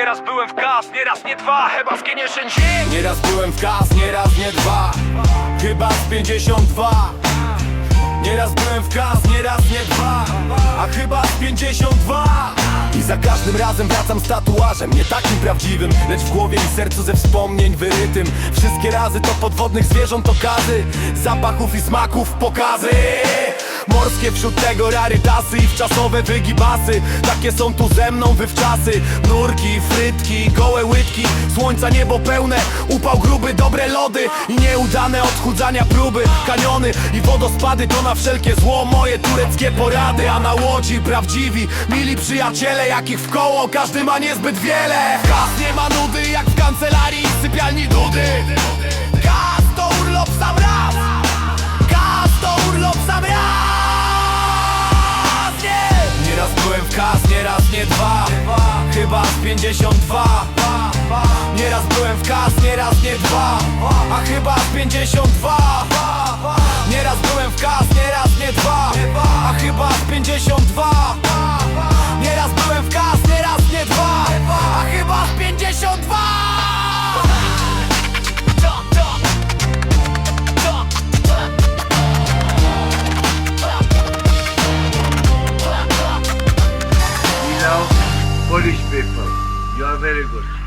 Nieraz byłem w kas, nieraz nie dwa Chyba zginiesz dzień Nieraz byłem w kas, nieraz nie dwa Chyba z 52 Nieraz byłem w kas, nieraz nie dwa A chyba z 52 I za każdym razem wracam z tatuażem Nie takim prawdziwym, lecz w głowie i sercu ze wspomnień wyrytym. Wszystkie razy to podwodnych zwierząt okazy Zapachów i smaków pokazy Morskie wśród tego rarytasy i wczasowe wygibasy Takie są tu ze mną wywczasy. Nurki, frytki, gołe łydki. Słońca niebo pełne, upał gruby, dobre lody. I nieudane odchudzania próby. Kaniony i wodospady to na wszelkie zło. Moje tureckie porady, a na łodzi prawdziwi. Mili przyjaciele, jakich w koło każdy ma niezbyt wiele 52 Nieraz byłem w kas, nieraz nie dwa. A chyba z 52 Nieraz byłem w kas, nieraz nie dwa. A chyba z 52 Nieraz byłem w kas, nieraz nie dwa. A chyba z 52 You know, Polish people, you are very good.